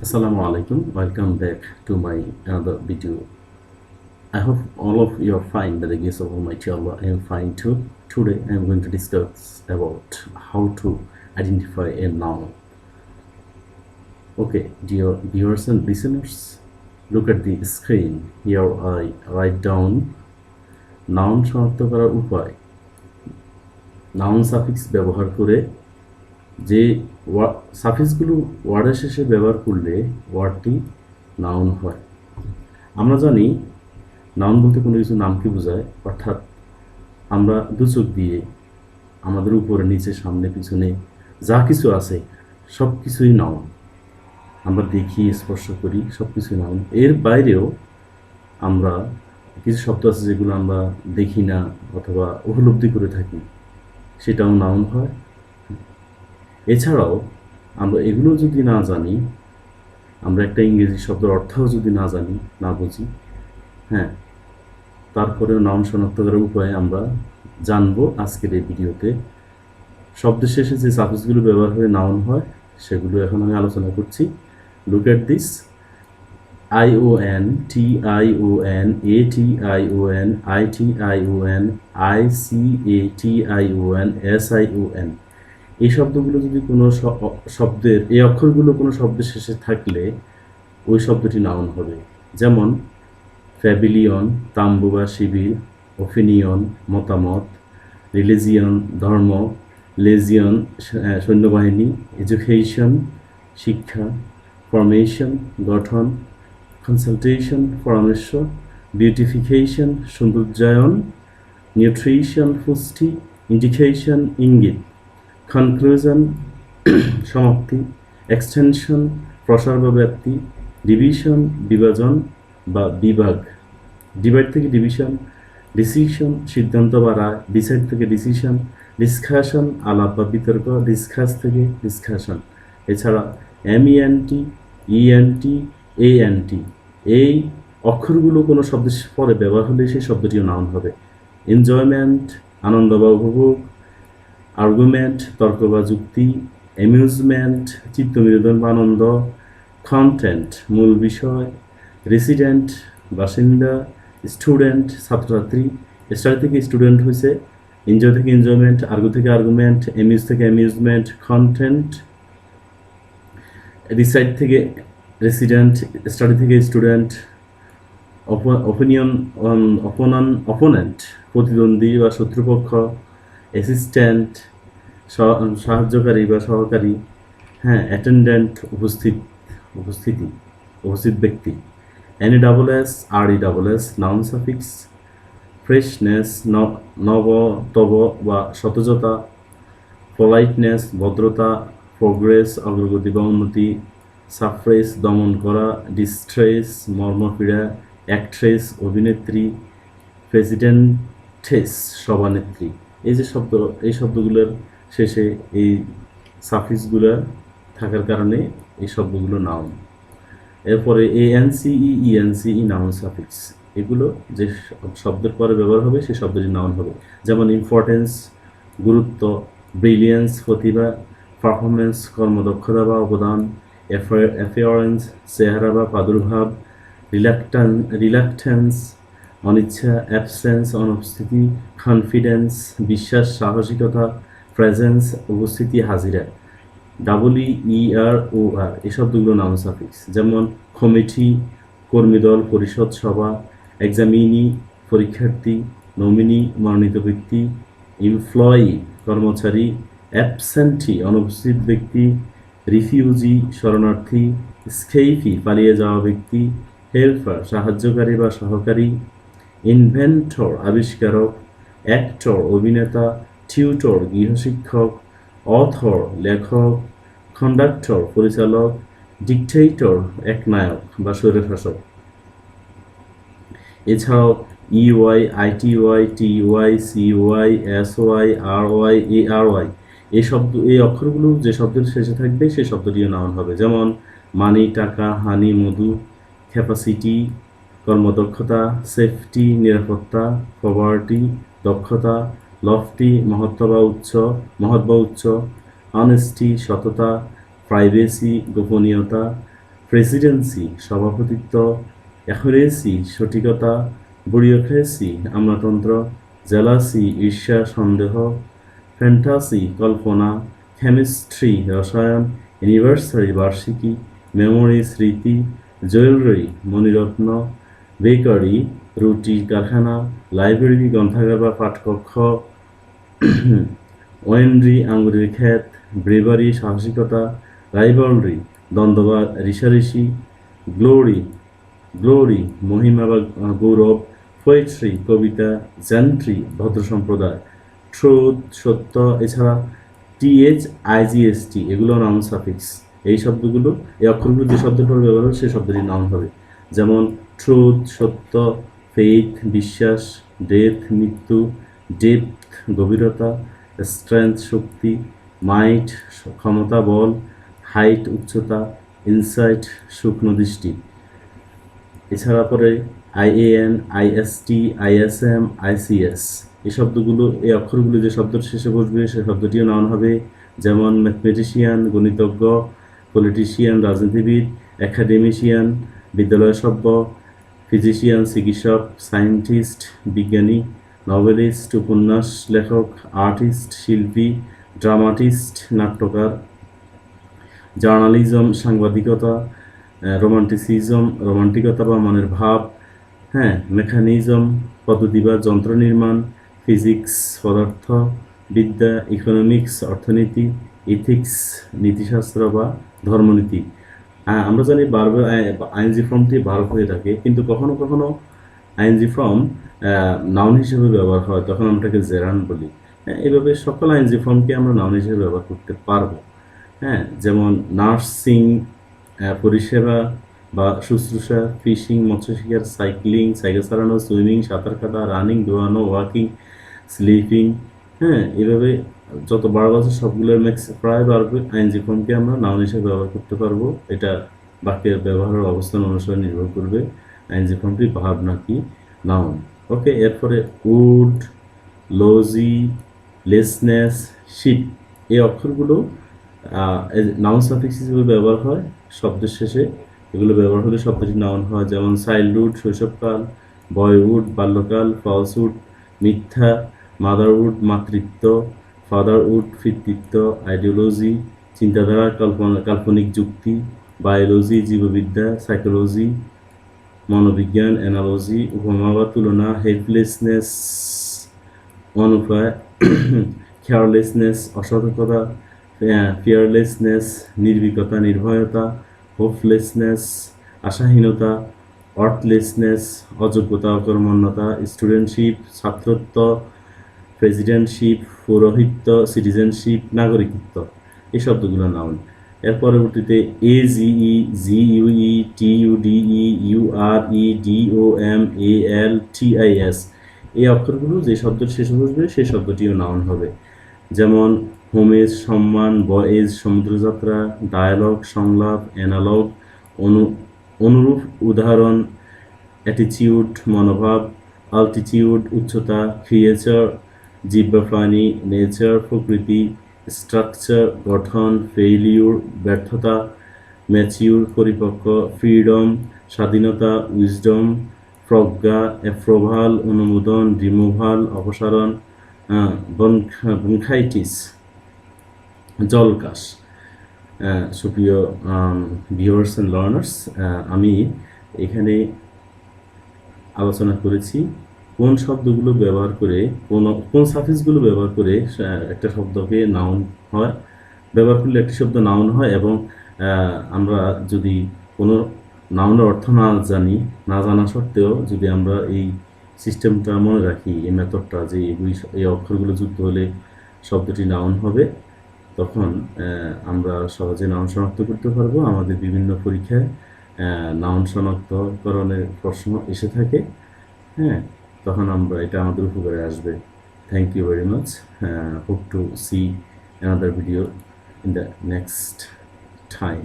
Assalamu alaikum. Welcome back to my another video. I hope all of you are fine by the grace of Almighty Allah. I am fine too. Today I am going to discuss about how to identify a noun. Okay, dear viewers and listeners, look at the screen. Here I write down noun শনাক্ত উপায় noun suffix ব্যবহার করে যে সাফিক্সগুলো ওয়ার্ডের শেষে ব্যবহার করলে ওয়ার্ডটি noun হয়। আমরা জানি নাউন বলতে কোনো কিছু নামকে বোঝায়? অর্থাৎ আমরা দু চোখ দিয়ে আমাদের উপরে, নিচে, সামনে, পিছনে যা কিছু আছে, সব কিছুই নাউন আমরা দেখি, স্পর্শ করি, সব কিছুই নাউন এর বাইরেও আমরা কিছু শব্দ আছে যেগুলো আমরা দেখি না অথবা উপলব্ধি করে থাকি। সেটাও নাউন হয়। এছাড়াও, আমরা এগুলো যদি না জানি, আমরা একটা ইংরেজি শব্দের অর্থও যদি না জানি, না বুঝি হ্যাঁ তারপরেও নাম শনাক্ত করার উপায় আমরা জানব আজকের এই ভিডিওতে। শব্দের শেষে যে সাফিসগুলো ব্যবহার হয়ে নাউন হয়, সেগুলো এখন আমি আলোচনা করছি। Look at this I O N T I O N A T I O N I T I O N I C A T I O N S I O N এই শব্দগুলো যদি কোনো শব্দের, এই অক্ষরগুলো কোনো শব্দের শেষে থাকলে ওই শব্দটি নাউন হবে। যেমন, ফ্যাবিলিয়ন তাম্বু বা শিবির ওপিনিয়ন মতামত, রিলিজিয়ন, ধর্ম, লেজিয়ন সৈন্যবাহিনী, এডুকেশন, শিক্ষা, ফরমেশন, গঠন, কনসালটেশন, পরামর্শ, বিউটিফিকেশন, সৌন্দর্যায়ন, নিউট্রিশন, পুষ্টি, ইন্ডিকেশন, ইঙ্গিত। কনক্লুশন সমাপ্তি এক্সটেনশন প্রসার বা ব্যাপ্তি ডিভিশন বিভাজন বা বিভাগ। ডিভাইড থেকে ডিভিশন ডিসিশন সিদ্ধান্ত বা রায়। ডিসাইড থেকে ডিসিশন ডিসকাশন আলাপ বা বিতর্ক। ডিসকাস থেকে ডিসকাশন এছাড়া M ENT ENT A NT এই অক্ষরগুলো কোনো শব্দের পরে ব্যবহার হলে সেই শব্দটিও নাউন হবে। এনজয়মেন্ট আনন্দ বা উপভোগ আর্গুমেন্ট তর্ক বা যুক্তি অ্যামিউজমেন্ট চিত্তবিনোদন বা আনন্দ কন্টেন্ট মূল বিষয় রেসিডেন্ট বাসিন্দা স্টুডেন্ট ছাত্রছাত্রী স্টাডি থেকে স্টুডেন্ট হয়েছে এনজয় থেকে এনজয়মেন্ট আর্গু থেকে আর্গুমেন্ট অ্যামিউজ থেকে অ্যামিউজমেন্ট কন্টেন্ট রিসাইড থেকে রেসিডেন্ট স্টাডি থেকে স্টুডেন্ট অপিনিয়ন অপনান অপোনেন্ট প্রতিদ্বন্দ্বী বা শত্রুপক্ষ অ্যাসিস্ট্যান্ট সাহায্যকারী বা সহকারী হ্যাঁ অ্যাটেন্ডেন্ট উপস্থিত, উপস্থিতি, উপস্থিত ব্যক্তি N double S R E double S noun suffix freshness নবতব বা সতেজতা পোলাইটনেস ভদ্রতা প্রোগ্রেস অগ্রগতি বা উন্নতি সাফ্রেস দমন করা ডিস্ট্রেস মর্মপীড়া অ্যাক্ট্রেস অভিনেত্রী প্রেসিডেন্টেস সভানেত্রী। এই যে শব্দ, এই শব্দগুলোর শেষে এই সাফিক্সগুলো থাকার কারণে এই শব্দগুলো নাউন এরপরে এ এন সিই ই এনসিই ইএনসিই নাউন সাফিক্স এগুলো যে শব্দের পরে ব্যবহার হবে, সেই শব্দটি নাউন হবে। যেমন ইম্পর্টেন্স গুরুত্ব ব্রিলিয়েন্স প্রতিভা পারফরমেন্স কর্মদক্ষতা বা অবদান অ্যাফেয়ারেন্স চেহারা বা প্রাদুর্ভাব রিলাক্টান রিলাক্টেন্স অনিচ্ছা অ্যাবসেন্স অনুপস্থিতি কনফিডেন্স বিশ্বাস, সাহসিকতা প্রেজেন্স উপস্থিতি, হাজিরা। ডাবল ই আর ও আর এই শব্দগুলো নাম সাফিক্স যেমন কমিটি, কর্মীদল, পরিষদ, সভা এক্সামিনি পরীক্ষার্থী নমিনি মনোনীত ব্যক্তি এমপ্লয়ি কর্মচারী অ্যাবসেন্টি অনুপস্থিত ব্যক্তি রিফিউজি শরণার্থী স্কেইফি পালিয়ে যাওয়া ব্যক্তি হেল্পার সাহায্যকারী বা সহকারী ইনভেন্টর, আবিষ্কারক, অ্যাক্টর, অভিনেতা, টিউটর, গৃহশিক্ষক, অথর, লেখক, কন্ডাক্টর, পরিচালক, ডিকটেটর, একনায়ক, বা স্বৈরশাসক। এছাড়াও E Y I T Y T Y C Y S Y R Y A R Y এই শব্দ, এই অক্ষরগুলো যে শব্দের শেষে থাকবে, সেই শব্দটিও নাউন হবে যেমন মানি টাকা হানি, মধু ক্যাপাসিটি কর্মদক্ষতা সেফটি নিরাপত্তা পভার্টি দক্ষতা লফটি মহত্ব বা উচ্চ মহৎ বা উচ্চ অনেস্টি সততা প্রাইভেসি গোপনীয়তা প্রেসিডেন্সি সভাপতিত্ব অ্যাকুরেসি সঠিকতা বুড়িওক্রেসি আমলাতন্ত্র জেলাসি ঈর্ষা, সন্দেহ ফ্যান্টাসি কল্পনা কেমিস্ট্রি রসায়ন ইউনিভার্সারি বার্ষিকী মেমোরি স্মৃতি জুয়েলারি মণিরত্ন বেকারি, রুটি, কারখানা, লাইব্রেরি, গ্রন্থাগার বা পাঠকক্ষ ওয়েন্ড্রি আঙ্গুরের ক্ষেত ব্রেভারি সাহসিকতা রাইভালরি দ্বন্দ্ব বা ঋষাঋষি গ্লোরি গ্লোরি, মহিমা বা গৌরব, পোয়েট্রি, কবিতা, জ্যান্ট্রি, ভদ্র সম্প্রদায়, ট্রুথ, সত্য, এছাড়া টিএইচ আইজিএসটি এগুলো নাউন সাফিক্স এই শব্দগুলো, এই অক্ষরগুলো যে শব্দের ব্যবহার হবে সেই শব্দটি নাউন হবে। যেমন ট্রুথ সত্য ফেইথ বিশ্বাস ডেথ মৃত্যু ডেপথ গভীরতা স্ট্রেংথ শক্তি মাইট ক্ষমতা, বল হাইট উচ্চতা ইনসাইট শুকনো দৃষ্টি। এছাড়া পরে আইএএন আইএসটি আইএসএম আইসিএস এই শব্দগুলো, এই অক্ষরগুলো যে শব্দ শেষে বসবে, সে শব্দটিও নাউন হবে। যেমন ম্যাথমেটিশিয়ান গণিতজ্ঞ পলিটিশিয়ান রাজনীতিবিদ একাডেমিশিয়ান বিদ্যালয় সভ্য ফিজিশিয়ান, চিকিৎসক, সায়েন্টিস্ট, বিজ্ঞানী, নভেলিস্ট, উপন্যাস লেখক, আর্টিস্ট, শিল্পী, ড্রামাটিস্ট, নাট্যকার, জার্নালিজম, সাংবাদিকতা রোমান্টিসিজম, রোমান্টিকতা বা মনের ভাব হ্যাঁ মেকানিজম, পদ্ধতি বা যন্ত্র নির্মাণ, ফিজিক্স, পদার্থ, বিদ্যা, ইকোনমিক্স, অর্থনীতি, ইথিক্স, নীতিশাস্ত্র বা ধর্মনীতি। আমরা জানি বারবার আইনজি ফর্মটি ভারত হয়ে থাকে কিন্তু কখনো কখনো আইনজি ফর্ম নাউন হিসেবে ব্যবহার হয় তখন আমরা এটাকে জেরান বলি। হ্যাঁ, এভাবে সকল আইনজি ফর্মকে আমরা নাউন হিসেবে ব্যবহার করতে পারব। হ্যাঁ যেমন নার্সিং পরিষেবা বা শুশ্রূষা ফিশিং মৎস্য শিকার সাইক্লিং সাইকেল চালানো সুইমিং সাঁতার কাটা রানিং দৌড়ানো ওয়াকিং স্লিপিং হ্যাঁ এভাবে যত বারো আছে সবগুলোর ম্যাক্স প্রায় বাড়বে আইনজি ফর্মকে আমরা নাউন হিসেবে ব্যবহার করতে পারব। এটা বাক্যের ব্যবহারের অবস্থান অনুসারে নির্ভর করবে আইনজি ফর্মটি ভাব নাকি নাউন। ওকে এরপরে উড লজি লেসনেস শিপ এই অক্ষরগুলো নাউন সাফিক্স হিসেবে ব্যবহার হয় শব্দের শেষে। এগুলো ব্যবহার হলে শব্দটি নাউন হয়, যেমন চাইল্ডহুড শৈশবকাল বয়হুড বাল্যকাল ফলসহুড মিথ্যা মাদারহুড মাতৃত্ব, ফাদারহুড পিতৃত্ব আইডিওলজি, চিন্তাধারা, কল্পনা, কাল্পনিক যুক্তি, বায়োলজি, জীববিদ্যা, সাইকোলজি, মনোবিজ্ঞান, অ্যানালজি উপমা বা তুলনা, হেল্পলেসনেস অনুপায় কেয়ারলেসনেস অসতর্কতা ফিয়ারলেসনেস, নির্ভীকতা, নির্ভয়তা, হোপলেসনেস, আশাহীনতা, অর্থলেসনেস, অযোগ্যতা, অকর্মণ্যতা, স্টুডেন্টশিপ, ছাত্রত্ব প্রেসিডেন্টশিপ পৌরোহিত্য সিটিজেনশিপ নাগরিকত্ব, এই শব্দগুলো নাউন এর পরবর্তীতে A G E G U E T U D E U R E D O M A L T I S এই অক্ষরগুলো যে শব্দ শেষে বসবে, সেই শব্দটিও নাউন হবে। যেমন, হোমেজ, সম্মান, বয়েজ, সমুদ্রযাত্রা ডায়ালগ সংলাপ অ্যানালগ অনু, অনুরূপ, উদাহরণ অ্যাটিটিউড মনোভাব আলটিটিউড উচ্চতা ক্রিয়েচার জীব বা প্রাণী নেচার, প্রকৃতি, স্ট্রাকচার, গঠন, ফেইলিউর, ব্যর্থতা, ম্যাচিউর, পরিপক্ক, ফ্রিডম, স্বাধীনতা, উইজডম, প্রজ্ঞা, অ্যাপ্রোভাল, অনুমোদন, রিমুভাল, অপসারণ বনখাইটিস, জলকাশ। সুপ্রিয় ভিউয়ার্স অ্যান্ড লার্নার্স আমি এখানে আলোচনা করেছি কোন শব্দগুলো ব্যবহার করে, কোন কোন সাফিক্সগুলো ব্যবহার করে একটা শব্দকে নাউন হয়। ব্যবহার করলে একটি শব্দ নাউন হয় এবং আমরা যদি কোনো নাউনের অর্থ না জানি, না জানা সত্ত্বেও যদি আমরা এই সিস্টেমটা মনে রাখি, এই মেথডটা যে এই এই অক্ষরগুলো যুক্ত হলে শব্দটি নাউন হবে, তখন আমরা সহজে নাউন শনাক্ত করতে পারব। আমাদের বিভিন্ন পরীক্ষায় নাউন শনাক্তকরণের প্রশ্ন এসে থাকে হ্যাঁ? তখন আমরা এটা আমাদের উপকারে আসবে। Thank you very much hope to see another video in the next time